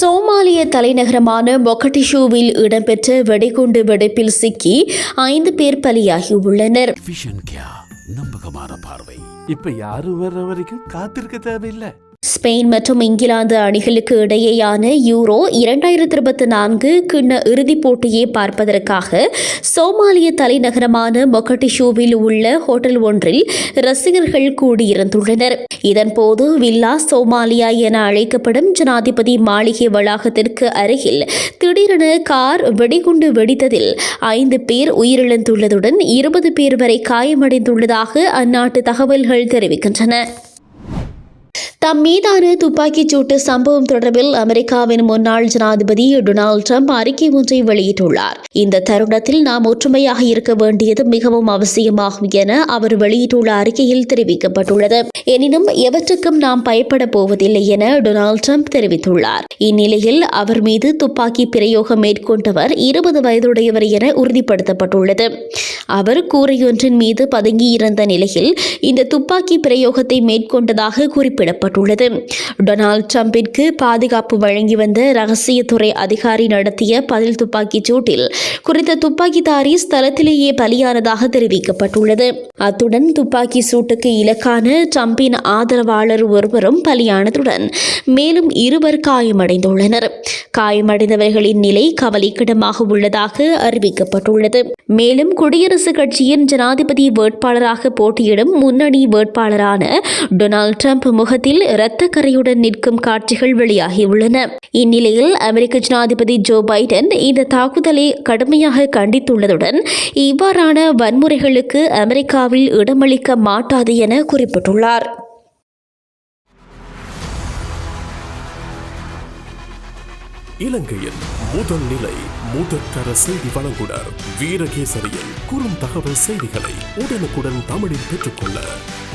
சோமாலிய தலைநகரமான மொகட்டிஷூவில் இடம்பெற்ற வெடிகுண்டு வெடிப்பில் சிக்கி ஐந்து பேர் பலியாகியுள்ளனர். நம்பகமான பார்வை இப்ப யாரும் வர்ற வரைக்கும் காத்திருக்க தேவையில்லை. ஸ்பெயின் மற்றும் இங்கிலாந்து அணிகளுக்கு இடையேயான யூரோ இரண்டாயிரத்தி இருபத்தி நான்கு கிண்ண இறுதிப் போட்டியை பார்ப்பதற்காக சோமாலிய தலைநகரமான மொகட்டிஷூவில் உள்ள ஹோட்டல் ஒன்றில் ரசிகர்கள் கூடியிருந்துள்ளனர். இதன்போது வில்லா சோமாலியா என அழைக்கப்படும் ஜனாதிபதி மாளிகை வளாகத்திற்கு அருகில் திடீரென கார் வெடிகுண்டு வெடித்ததில் ஐந்து பேர் உயிரிழந்துள்ளதுடன் இருபது பேர் வரை காயமடைந்துள்ளதாக அந்நாட்டு தகவல்கள் தெரிவிக்கின்றன. தம் மீதான துப்பாக்கிச் சூட்டு சம்பவம் தொடர்பில் அமெரிக்காவின் முன்னாள் ஜனாதிபதி டொனால்டு ட்ரம்ப் அறிக்கை ஒன்றை வெளியிட்டுள்ளார். இந்த தருணத்தில் நாம் ஒற்றுமையாக இருக்க வேண்டியது மிகவும் அவசியமாகும் என அவர் வெளியிட்டுள்ள அறிக்கையில் தெரிவிக்கப்பட்டுள்ளது. எனினும் எவற்றுக்கும் நாம் பயப்பட போவதில்லை என டொனால்டு ட்ரம்ப் தெரிவித்துள்ளார். இந்நிலையில் அவர் மீது துப்பாக்கி பிரயோகம் மேற்கொண்டவர் இருபது வயதுடையவர் என உறுதிப்படுத்தப்பட்டுள்ளது. அவர் கூரையொன்றின் மீது பதுங்கியிருந்த நிலையில் இந்த துப்பாக்கி பிரயோகத்தை மேற்கொண்டதாக குறிப்பிடப்பட்டுள்ளது டொனால்ட் ட்ரம்பிற்கு பாதுகாப்பு வழங்கி வந்த ரகசியத்துறை அதிகாரி நடத்திய பதில் துப்பாக்கிச் சூட்டில் குறித்த துப்பாக்கிதாரி ஸ்தலத்திலேயே பலியானதாக தெரிவிக்கப்பட்டுள்ளது. அத்துடன் துப்பாக்கி சூட்டுக்கு இலக்கான ட்ரம்பின் ஆதரவாளர் ஒருவரும் பலியானதுடன் மேலும் இருவர் காயமடைந்துள்ளனர். காயமடைந்தவர்களின் நிலை கவலைக்கிடமாக உள்ளதாக அறிவிக்கப்பட்டுள்ளது. மேலும் குடியரசுக் கட்சியின் ஜனாதிபதி வேட்பாளராக போட்டியிடும் முன்னணி வேட்பாளரான டொனால்ட் ட்ரம்ப் முகத்தில் இரத்த கரையுடன் நிற்கும் காட்சிகள் வெளியாகியுள்ளன. இந்நிலையில் அமெரிக்க ஜனாதிபதி ஜோ பைடன் இந்த தாக்குதலை கடுமையாக கண்டித்துள்ளதுடன் இவ்வாறான வன்முறைகளுக்கு அமெரிக்காவில் இடமளிக்க மாட்டாது என குறிப்பிட்டுள்ளார். இலங்கையின் முதல் நிலை முதற்கர செய்தி வழங்குனர் வீரகேசரியில் குறும் தகவல் செய்திகளை உடனுக்குடன் தமிழில் பெற்றுக்கொள்ள